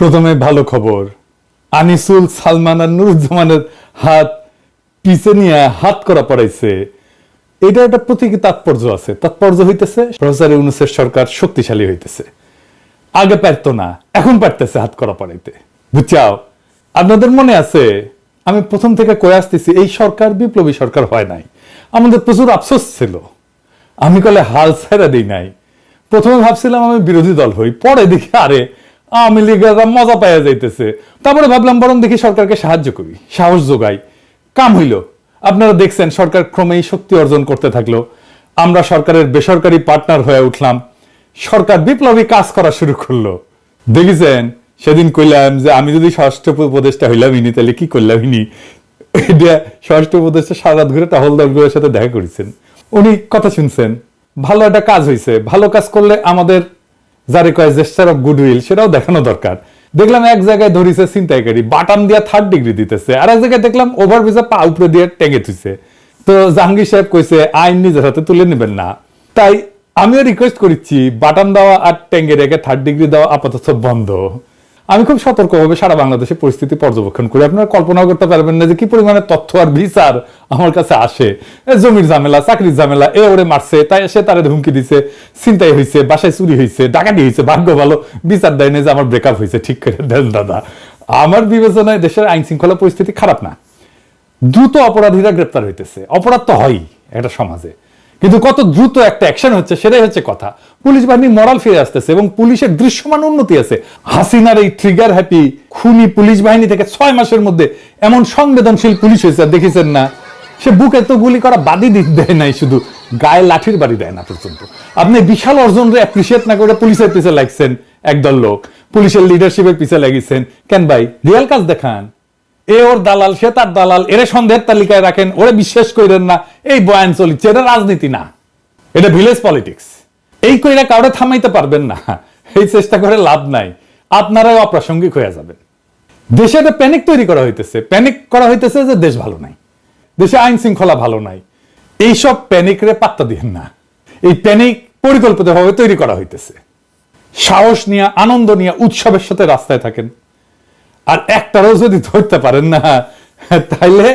প্রথমে ভালো খবর। আনিসুল সালমান আর নুরুজ্জামানের হাত পিছে নিয়ে হাত করা পড়াইছে। এটা একটা প্রতীকী তাৎপর্য আছে। তাৎপর্য হইতেছে, প্রফেসর ইউনুসের সরকার শক্তিশালী হইতেছে। আগে পারতো না, এখন পারতেছে হাত করা পড়াইতে। বুঝছাও? আপনাদের মনে আছে, আমি প্রথম থেকে কয়ে আসতেছি, এই সরকার বিপ্লবী সরকার হয় নাই। আমাদের প্রচুর আফসোস ছিল। আমি কলে হাল ছেড়ে দিই নাই। প্রথমে ভাবছিলাম আমি বিরোধী দল হই, পরে দেখি আরে আওয়ামী লীগেরা মজা পাইয়া যাইতেছে। তারপরে ভাবলাম, বরং দেখি সরকারকে সাহায্য করি, সাহস যোগাই। কাম হইল। আপনারা দেখছেন, সরকার ক্রমেই শক্তি অর্জন করতে থাকল। আমরা সরকারের বেসরকারি পার্টনার হয়ে উঠলাম। সরকার বিপ্লবী কাজ করা শুরু করল। দেখেছেন? সেদিন কইলাম যে, আমি যদি ষষ্ঠ উপদেষ্টা হইলাম ইনি, তাহলে কি করলাম ইনি? এটা ষষ্ঠ উপদেষ্টা সারাত ঘুরে টহলদারগুলোর সাথে দেখা করেছেন। উনি কথা শুনছেন। ভালো একটা কাজ হয়েছে ভালো কাজ করলে আমাদের যারে কয় জেস্টার অফ গুডউইল সেটাও দেখানো দরকার। দেখলাম এক জায়গায় ধরিছে ছিনতাইকারী, বাটাম দিয়া থার্ড ডিগ্রি দিতেছে। আর এক জায়গায় দেখলাম ওভার ব্রিজে পা উপরে দিয়ে টেঙে থুইছে। তো জাহাঙ্গীর সাহেব কইছে, আইন নিজের হাতে তুলে নেবেন না। তাই আমিও রিকোয়েস্ট করছি বাটাম দেওয়া আর টেঙ্গে রেখে থার্ড ডিগ্রি দেওয়া আপাতত বন্ধ। আমি খুব সতর্কভাবে সারা বাংলাদেশের পরিস্থিতি পর্যবেক্ষণ করি। আপনারা কল্পনা করতে পারবেন না যে কি পরিমাণে তথ্য আর বিচার আমার কাছে আসে। জমির ঝামেলা, চাকরির ঝামেলা, এ ওরে মারছে, তাই সে তারে ধুমকি দিছে চিন্তাই হয়েছে বাসায় চুরি হয়েছে ডাকাতি হয়েছে ভাগ্য ভালো, বিচার দেয় না যে আমার ব্রেকআপ হয়েছে ঠিক করে দেন দাদা। আমার বিবেচনায় দেশের আইন শৃঙ্খলা পরিস্থিতি খারাপ না। দ্রুত অপরাধীরা গ্রেপ্তার হইতেছে। অপরাধ তো হয়ই একটা সমাজে। কিন্তু কত দ্রুত একটা অ্যাকশন হচ্ছে সেটাই হচ্ছে কথা। পুলিশ বাহিনী মরাল ফিরে আসতেছে এবং পুলিশের দৃশ্যমান উন্নতি আছে। হাসিনার এই ট্রিগার হ্যাপি খুনি পুলিশ বাহিনী থেকে ছয় মাসের মধ্যে এমন সংবেদনশীল পুলিশ হয়েছে দেখেছেন না। সে বুকে তো গুলি করা বাদি দেয় নাই শুধু, গায়ে লাঠির বাড়ি দেয় না পর্যন্ত। আপনি বিশাল অর্জনরে অ্যাপ্রিসিয়েট না করে পুলিশের পিছে লাগছেন, একদল লোক। পুলিশের লিডারশিপের পিছে লাগিয়েছেন কেন ভাই? রিয়াল কাজ দেখান। এ ওর দালাল, সে তার দালাল, এরে সন্দেহের তালিকায় রাখেন, ওরে বিশ্বাস করেন না, এই বয়ান চলিচ্ছে, এটা রাজনীতি না, এটা ভিলেজ পলিটিক্স। এই কইরা কাউরে থামাইতে পারবেন না, এই চেষ্টা করে লাভ নাই, আপনারাই অপ্রাসঙ্গিক হয়ে যাবেন। দেশে একটা প্যানিক তৈরি করা হইতেছে প্যানিক করা হইতেছে যে দেশ ভালো নাই, দেশে আইন শৃঙ্খলা ভালো নাই, এইসব প্যানিকরে পাত্তা দিয়েন না, এই প্যানিক পরিকল্পিতভাবে তৈরি করা হইতেছে। সাহস নিয়ে, আনন্দ নিয়ে, উৎসবের সাথে রাস্তায় থাকেন। আর একটারও যদি ধরতে পারেন না, তাইলে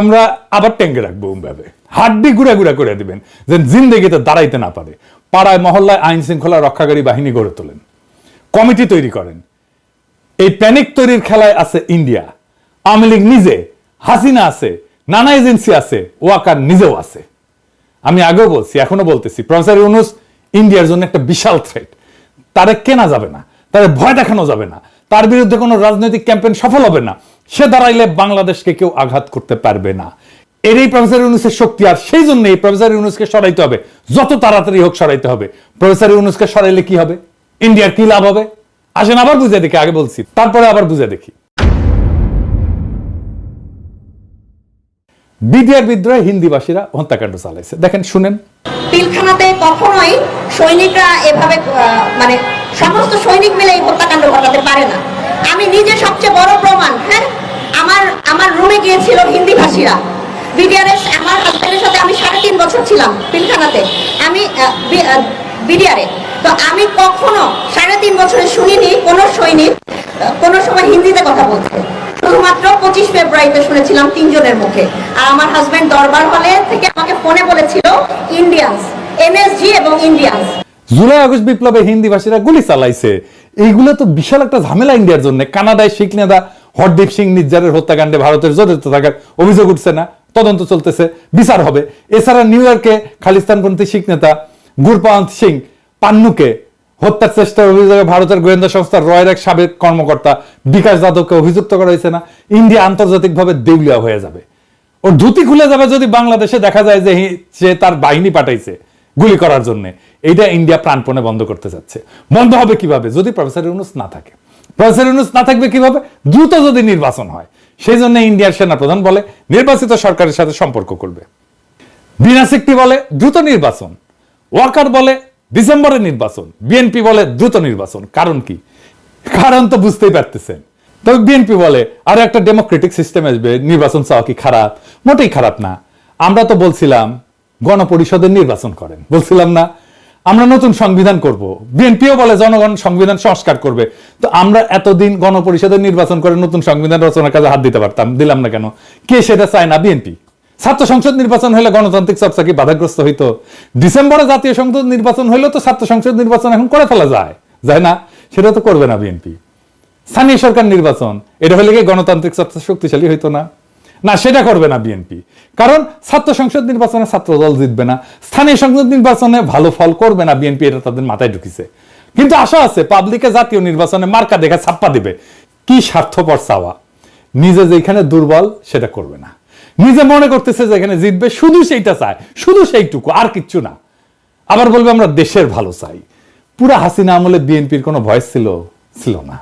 আমরা আবার ট্যাঙ্কে রাখব ভাবে হাড্ডি গুড়া গুড়া করে দিবেন যে জিন্দেগিতে দাঁড়াইতে না পারে। পাড়ায়, মহল্লায় আইন শৃঙ্খলা রক্ষাকারী বাহিনী গড়ে তোলেন। কমিটি তৈরি করেন। এই প্যানিক তৈরির খেলায় আছে ইন্ডিয়া। আওয়ামী লীগ নিজে, হাসিনা আছে, নানা এজেন্সি আছে, ওয়াকার নিজেও আছে। আমি আগেও বলছি এখনও বলতেছি, প্রফেসর ইউনুস ইন্ডিয়ার জন্য একটা বিশাল থ্রেট তারে কেনা যাবে না, তারে ভয় দেখানো যাবে না। তার বিরুদ্ধে কোনো রাজনৈতিক ক্যাম্পেইন সফল হবে না। সে দাঁড়াইলে বাংলাদেশকে কেউ আঘাত করতে পারবে না। এর এই প্রফেসর ইউনুসের শক্তি আর সেই জন্য এই প্রফেসর ইউনুসকে সরাইতে হবে। যত তাড়াতাড়ি হোক সরাইতে হবে। প্রফেসর ইউনুসকে সরাইলে কি হবে? ইন্ডিয়ার কি লাভ হবে? আসেন আবার বুঝে দেখি, আগে বলছি। তারপরে আবার বুঝে দেখি। বিডিআর বিদ্রোহে হিন্দিভাষীরা হত্যাকাণ্ড চালাইছে। দেখেন, শুনেন। পিলখানাতে কখনোই সৈনিকরা এভাবে মানে সমস্ত সৈনিক মিলে এই হত্যাকাণ্ড ঘটাতে পারে না। আমি নিজে সবচেয়ে বড় প্রমাণ হ্যাঁ আমার আমার রুমে গিয়েছিল হিন্দি ভাষীরা বিডিআরের আমার হাজব্যান্ডের সাথে আমি সাড়ে তিন বছর ছিলাম পিলখানাতে। আমি বিডিআরে। তো আমি কখনো সাড়ে তিন বছরে শুনিনি কোনো সৈনিক কোনো সময় হিন্দিতে কথা বলছে শুধুমাত্র পঁচিশ ফেব্রুয়ারিতে শুনেছিলাম তিনজনের মুখে। আর আমার হাজব্যান্ড দরবার হলে থেকে আমাকে ফোনে বলেছিল ইন্ডিয়ান্স এনএসজি এবং ইন্ডিয়ান্স জুলাই আগস্ট বিপ্লবে হিন্দিভাষীরা গুলি চালাইছে। এইগুলো তো বিশাল একটা ঝামেলা ইন্ডিয়ার জন্য। কানাডায় শিখ নেতা হরদীপ সিং নির্জারের হত্যাকাণ্ডে ভারতের জড়িত থাকার অভিযোগ উঠছে না। তদন্ত চলতেছে। বিচার হবে। এছাড়া নিউ ইয়র্কে খালিস্তানপন্থী শিখ নেতা গুরপান্ত সিং পান্নুকে হত্যার চেষ্টার অভিযোগে ভারতের গোয়েন্দা সংস্থা রয়ের এক সাবেক কর্মকর্তা বিকাশ যাদবকে অভিযুক্ত করা হয়েছে না। ইন্ডিয়া আন্তর্জাতিকভাবে দেউলিয়া হয়ে যাবে। ওর ধুতি খুলে যাবে যদি বাংলাদেশে দেখা যায় যে সে তার বাহিনী পাঠাইছে। গুলি করার জন্য। এইটা ইন্ডিয়া প্রাণপণে বন্ধ করতে যাচ্ছে। বন্ধ হবে কীভাবে? যদি প্রফেসর ইউনুস না থাকে। প্রফেসর ইউনুস না থাকবে কীভাবে? দ্রুত যদি নির্বাচন হয়। সেই জন্য ইন্ডিয়ার সেনাপ্রধান বলে, নির্বাচিত সরকারের সাথে সম্পর্ক করবে। বিনা সিকটি বলে, দ্রুত নির্বাচন। ওয়াকার বলে ডিসেম্বরে নির্বাচন। বিএনপি বলে, দ্রুত নির্বাচন। কারণ কি? কারণ তো বুঝতেই পারতেছেন। তবে বিএনপি বলে, আর একটা ডেমোক্রেটিক সিস্টেম আসবে। নির্বাচন চাওয়া কি খারাপ? মোটেই খারাপ না। আমরা তো বলছিলাম গণপরিষদের নির্বাচন করেন। বলছিলাম না, আমরা নতুন সংবিধান করব। বিএনপিও বলে জনগণ সংবিধান সংস্কার করবে। তো আমরা এতদিন গণপরিষদের নির্বাচন করে নতুন সংবিধান রচনার কাজে হাত দিতে পারতাম, দিলাম না কেন? কে সেটা চায় না বিএনপি? ছাত্র সংসদ নির্বাচন হলে গণতান্ত্রিক চর্চা কি বাধাগ্রস্ত হইতো? ডিসেম্বরে জাতীয় সংসদ নির্বাচন হইলেও তো ছাত্র সংসদ নির্বাচন এখন করে ফেলা যায়। যায় না? সেটা তো করবে না বিএনপি। স্থানীয় সরকার নির্বাচন, এটা হলে কি গণতান্ত্রিক চর্চা শক্তিশালী হইতো না? না, সেটা করবে না বিএনপি কারণ ছাত্র সংসদ নির্বাচনে ছাত্র দল জিতবে না, স্থানীয় সংসদ নির্বাচনে ভালো ফল করবে না বিএনপি এটা তাদের মাথায় ঢুকিছে। কিন্তু আশা আছে, পাবলিকে জাতীয় নির্বাচনে মার্কা দেখে ছাপ্পা দিবে। কি স্বার্থপর চাওয়া? নিজে যেখানে দুর্বল, সেটা করবে না। নিজে মনে করতেছে যেখানে জিতবে, শুধু সেইটা চায়, শুধু সেইটুকু, আর কিচ্ছু না। আবার বলবে, আমরা দেশের ভালো চাই। পুরা হাসিনা আমলে বিএনপির কোনো ভয়েস ছিল ছিল না।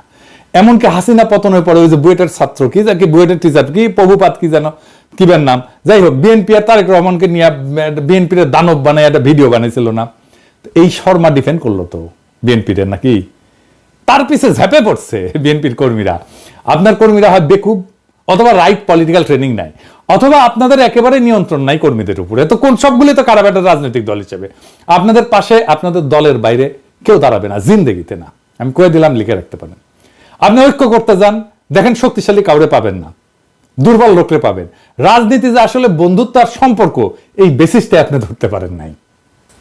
এমনকি হাসিনা পতনের পরে ওই যে বুয়েটের ছাত্র কি কি বুয়েটের টিচার কি প্রভুপাত কি যেন কিবের নাম। যাই হোক বিএনপি আর তারেক রহমানকে নিয়ে বিএনপির দানব বানায় একটা ভিডিও বানাইছিল না। এই শর্মা ডিফেন্ড করল তো বিএনপির নাকি? তার পিছে ঝেপে পড়ছে বিএনপির কর্মীরা। আপনার কর্মীরা হয় বেকুব, অথবা রাইট পলিটিক্যাল ট্রেনিং নাই, অথবা আপনাদের একেবারে নিয়ন্ত্রণ নাই কর্মীদের উপরে। তো কোন সবগুলি তো খারাপ একটা রাজনৈতিক দল হিসেবে। আপনাদের পাশে, আপনাদের দলের বাইরে কেউ দাঁড়াবে না, জিন্দেগিতে না। আমি কয়ে দিলাম, লিখে রাখতে পারেন। আপনি ঐক্য করতে যান, দেখেন শক্তিশালী কাউরে পাবেন না। দুর্বল লোকরে পাবেন। রাজনীতি যে আসলে বন্ধুত্ব আর সম্পর্ক, এই বেসিসটা আপনি ধরতে পারেন নাই।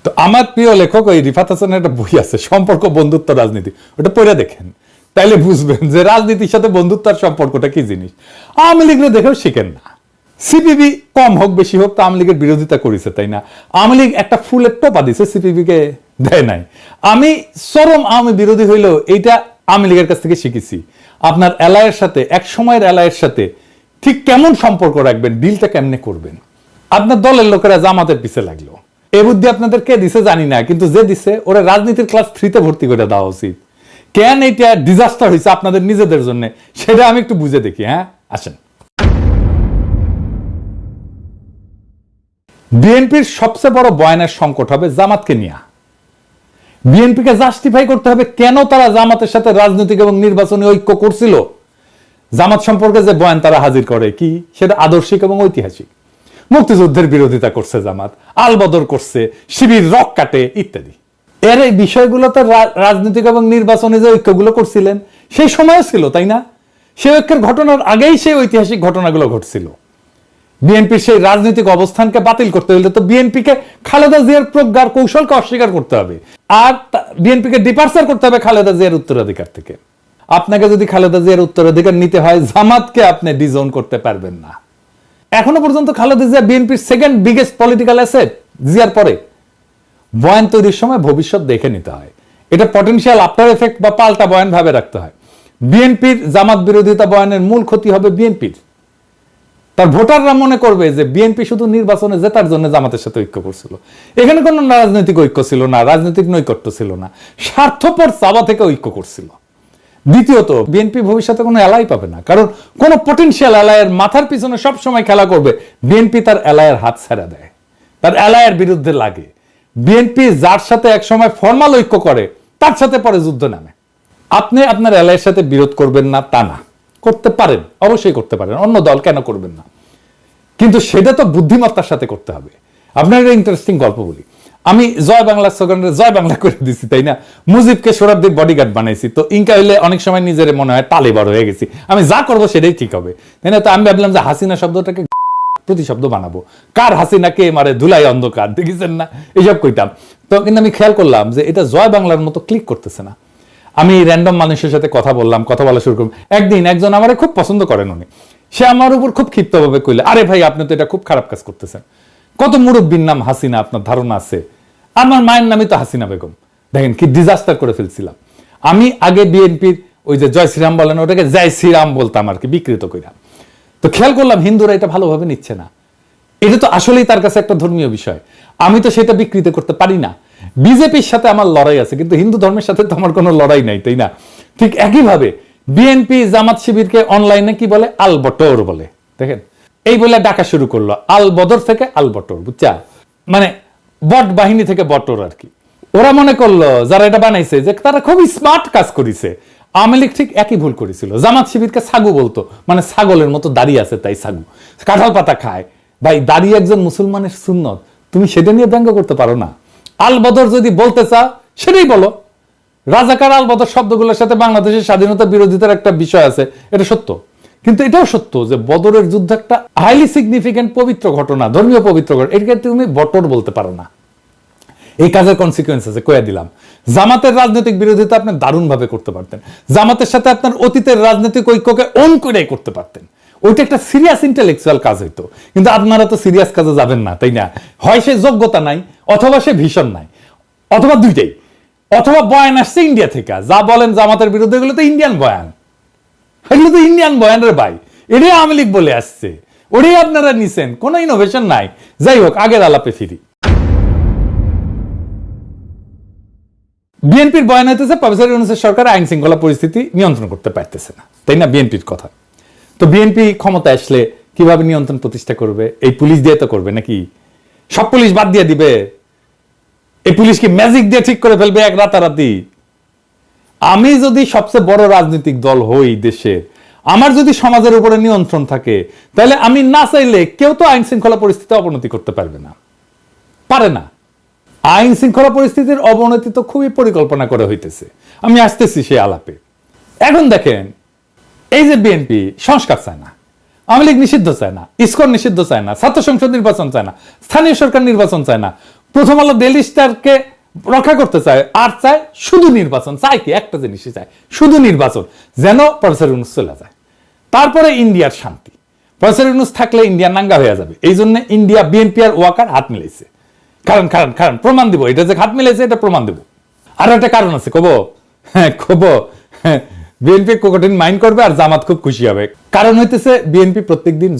তো আমার প্রিয় লেখক ওই রিফাত হাসানের একটা বই আছে, সম্পর্ক, বন্ধুত্ব, রাজনীতি। ওটা পড়ে দেখেন। তাইলে বুঝবেন যে রাজনীতির সাথে বন্ধুত্ব আর সম্পর্কটা কি জিনিস। আওয়ামী লীগরে দেখেও শিখেন না। সিপিবি কম হোক, বেশি হোক, তো আওয়ামী লীগের বিরোধিতা করেছে, তাই না? আওয়ামী লীগ একটা ফুলের টোপা দিছে সিপিবি কে দেয় নাই। আমি চরম আওয়ামী বিরোধী হইলেও এইটা আওয়ামী লীগের কাছ থেকে শিখেছি। আপনার এলায়ের সাথে, এক সময়ের এলায়ের সাথে ঠিক কেমন সম্পর্ক রাখবেন, ডিলটা কেমনে করবেন? আপনার দলের লোকেরা জামাতের পিছে লাগল। এ বুদ্ধি আপনাদের কে দিছে জানি না, কিন্তু যে দিছে, ওরা রাজনীতির ক্লাস থ্রিতে ভর্তি করে দেওয়া উচিত। কেন এইটা ডিজাস্টার হয়েছে আপনাদের নিজেদের জন্য, সেটা আমি একটু বুঝে দেখি হ্যাঁ? আসেন। বিএনপির সবচেয়ে বড় বয়ানের সংকট হবে জামাতকে নিয়ে। বিএনপিকে জাস্টিফাই করতে হবে কেন তারা জামাতের সাথে রাজনৈতিক এবং নির্বাচনী ঐক্য করছিল? জামাত সম্পর্কে যে বয়ান তারা হাজির করে কি? সেটা আদর্শিক এবং ঐতিহাসিক। মুক্তিযুদ্ধের বিরোধিতা করছে জামাত, আলবদর করছে, শিবির রক কাটে ইত্যাদি। এর এই বিষয়গুলো তো রা- রাজনৈতিক এবং নির্বাচনী যে ঐক্যগুলো করছিলেন, সেই সময়ও ছিল, তাই না? সেই ঐক্যের ঘটনার আগেই সেই ঐতিহাসিক ঘটনাগুলো ঘটছিল। বিএনপির সেই রাজনৈতিক অবস্থানকে বাতিল করতে হলে তো বিএনপিকে খালেদা জিয়ার প্রজ্ঞার কৌশলকে অস্বীকার করতে হবে। আর বিএনপিকে ডিপার্চার করতে হবে খালেদা জিয়ার উত্তরাধিকার থেকে। আপনাকে যদি খালেদা জিয়ার উত্তরাধিকার নিতে হয়, জামাতকে আপনি ডিজোন করতে পারবেন না। এখনও পর্যন্ত খালেদা জিয়া বিএনপির সেকেন্ড বিগেস্ট পলিটিক্যাল অ্যাসেট জিয়ার পরে। বয়ান তৈরির সময় ভবিষ্যৎ দেখে নিতে হয়। এটা পটেনশিয়াল আফটার এফেক্ট বা পাল্টা বয়ান ভাবে রাখতে হয়। বিএনপির জামাত বিরোধিতা বয়ানের মূল ক্ষতি হবে বিএনপির। তার ভোটাররা মনে করবে যে বিএনপি শুধু নির্বাচনে জেতার জন্য জামাতের সাথে ঐক্য করছিল। এখানে কোনো রাজনৈতিক ঐক্য ছিল না, রাজনৈতিক নৈকট্য ছিল না। স্বার্থপর চাওয়া থেকে ঐক্য করছিল। দ্বিতীয়ত, বিএনপি ভবিষ্যতে কোনো এলাই পাবে না। কারণ কোন পটেনশিয়াল এলায়ের মাথার পিছনে সব সময় খেলা করবে, বিএনপি তার এলায়ের হাত ছেড়ে দেয়। তার এলায়ের বিরুদ্ধে লাগে। বিএনপি যার সাথে একসময় ফর্মাল ঐক্য করে, তার সাথে পরে যুদ্ধ নামে। আপনি আপনার এলায়ের সাথে বিরোধ করবেন না, তা না। করতে পারেন, অবশ্যই করতে পারেন, অন্য দল কেন করবেন না? কিন্তু সেটা তো বুদ্ধিমত্তার সাথে করতে হবে। আপনার একটা ইন্টারেস্টিং গল্প বলি। আমি জয় বাংলা স্লোগানের জয় বাংলা করে দিছি, তাই না? মুজিবকে সোরাবদের বডিগার্ড বানাইছি। তো ইনকা হইলে অনেক সময় নিজের মনে হয় তালে বড় হয়ে গেছি। আমি যা করব সেটাই ঠিক হবে। তাই না? তো আমি ভাবলাম যে হাসিনা শব্দটাকে প্রতিশব্দ বানাবো। কার হাসিনা কে মারে ধুলাই অন্ধকার, দেখেছেন না? এইসব কইতাম। তো কিন্তু আমি খেয়াল করলাম যে এটা জয় বাংলার মতো ক্লিক করতেছে না। আমি র্যান্ডম মানুষের সাথে কথা বললাম, কথা বলা শুরু করলাম। একদিন একজন আমার খুব পছন্দ করেন উনি। সে আমার উপর খুব ক্ষিপ্তভাবে কইলে, আরে ভাই, আপনি তো এটা খুব খারাপ কাজ করতেছেন। কত মুরব্বীর নাম হাসিনা, আপনার ধারণা আছে? আমার মায়ের নামই তো হাসিনা বেগম। দেখেন কি ডিজাস্টার করে ফেলছিলাম। আমি আগে বিএনপির ওই যে জয় শ্রীরাম বলেন, ওটাকে জয় শ্রীরাম বলতাম আর কি, বিকৃত কইরা। তো খেয়াল করলাম, হিন্দুরা এটা ভালোভাবে নিচ্ছে না। এটা তো আসলেই তার কাছে একটা ধর্মীয় বিষয়। আমি তো সেটা বিকৃত করতে পারি না। বিজেপির সাথে আমার লড়াই আছে, কিন্তু হিন্দু ধর্মের সাথে তো আমার কোনো লড়াই নাই, তাই না? ঠিক একইভাবে বিএনপি জামাত শিবিরকে অনলাইনে কি বলে? আল বটর বলে। দেখেন, এই বলে ডাকা শুরু করল আল বদর থেকে আল বটর বুঝছা? মানে বট বাহিনী থেকে বটর আর কি। ওরা মনে করল, যারা এটা বানাইছে, যে তারা খুব স্মার্ট কাজ করেছে। আওয়ামী লীগ ঠিক একই ভুল করেছিল। জামাত শিবিরকে ছাগু বলতো মানে ছাগলের মতো দাঁড়িয়ে আছে তাই ছাগু। কাঁঠাল পাতা খায়। ভাই, দাঁড়িয়ে একজন মুসলমানের সুন্নত, তুমি সেটা নিয়ে ব্যঙ্গ করতে পারো না। আলবদর যদি বলতে চাও সেটাই বলো। রাজাকার আলবদর শব্দগুলোর সাথে বাংলাদেশের স্বাধীনতা বিরোধিতার একটা বিষয় আছে, এটা সত্য। কিন্তু এটাও সত্য যে বদরের যুদ্ধ একটা হাইলি সিগনিফিকেন্ট পবিত্র ঘটনা, ধর্মীয় পবিত্র ঘটনা। এটাকে তুমি বটর বলতে পারো না। এই কাজের কনসিকুয়েন্স আছে কয়ে দিলাম। জামাতের রাজনৈতিক বিরোধিতা আপনি দারুণভাবে করতে পারতেন। জামাতের সাথে আপনার অতীতের রাজনৈতিক ঐক্যকে অন করে করতে পারতেন। ওইটা একটা সিরিয়াস ইন্টেলেকচুয়াল কাজ হইতো। কিন্তু আপনারা তো সিরিয়াস কাজে যাবেন না, তাই না? হয় সে যোগ্যতা নাই, অথবা সে ভীষণ নাই, অথবা দুইটাই। অথবা বয়ান আসছে ইন্ডিয়া থেকে। যা বলেন জামাতের বিরুদ্ধে, এগুলো তো ইন্ডিয়ান বয়ান। এগুলো তো ইন্ডিয়ান বয়ানের ভাই। এটাই আওয়ামী লীগ বলে আসছে। ওটাই আপনারা নিছেন। কোনো ইনোভেশন নাই। যাই হোক, আগের আলাপে ফিরি। বিএনপির বয়ান হইতেছে, প্রফেসর ইউনুসের সরকার আইন শৃঙ্খলা পরিস্থিতি নিয়ন্ত্রণ করতে পারতেছে না। তাই না, বিএনপির কথা? তো বিএনপি ক্ষমতা আসলে কীভাবে নিয়ন্ত্রণ প্রতিষ্ঠা করবে? এই পুলিশ দিয়ে তো করবে নাকি? সব পুলিশ বাদ দিয়ে দিবে। এই পুলিশ কি ম্যাজিক দিয়ে ঠিক করে ফেলবে এক রাতারাতি। আমি যদি সবচেয়ে বড় রাজনৈতিক দল হই দেশে, আমার যদি সমাজের উপরে নিয়ন্ত্রণ থাকে, তাহলে আমি না চাইলে কেউ তো আইন শৃঙ্খলা পরিস্থিতি অবনতি করতে পারবে না। পারে না। আইন শৃঙ্খলা পরিস্থিতির অবনতি তো খুবই পরিকল্পনা করে হইতেছে। আমি আসতেছি সে আলাপে। এখন দেখেন এই যে বিএনপি সংস্কার চায় না, আওয়ামী লীগ নিষিদ্ধ চায় না, ইসকন নিষিদ্ধ চায় না, ছাত্র সংসদ নির্বাচন চায় না, স্থানীয় সরকার নির্বাচন চায় না, প্রথম আলো ডেলি স্টারকে রক্ষা করতে চায়, আর চায় শুধু নির্বাচন, চায় কি? একটা জিনিসই চায়, শুধু নির্বাচন, যেন প্রফেসর ইউনুস চলে যায়। তারপরে ইন্ডিয়ার শান্তি, প্রফেসর ইউনুস থাকলে ইন্ডিয়া নাঙ্গা হয়ে যাবে, এই জন্য ইন্ডিয়া বিএনপি আর ওয়াকার হাত মিলাইছে। কারণ কারণ কারণ, প্রমাণ দিব, এটা যে হাত মিলাইছে, এটা প্রমাণ দেব। আর একটা কারণ আছে, কব? হ্যাঁ কব? বিএনপি কোকটিন মাইন্ড করবে আর জামাত খুব খুশি হবে। কারণ হইতেছে বিএনপি প্রত্যেকদিন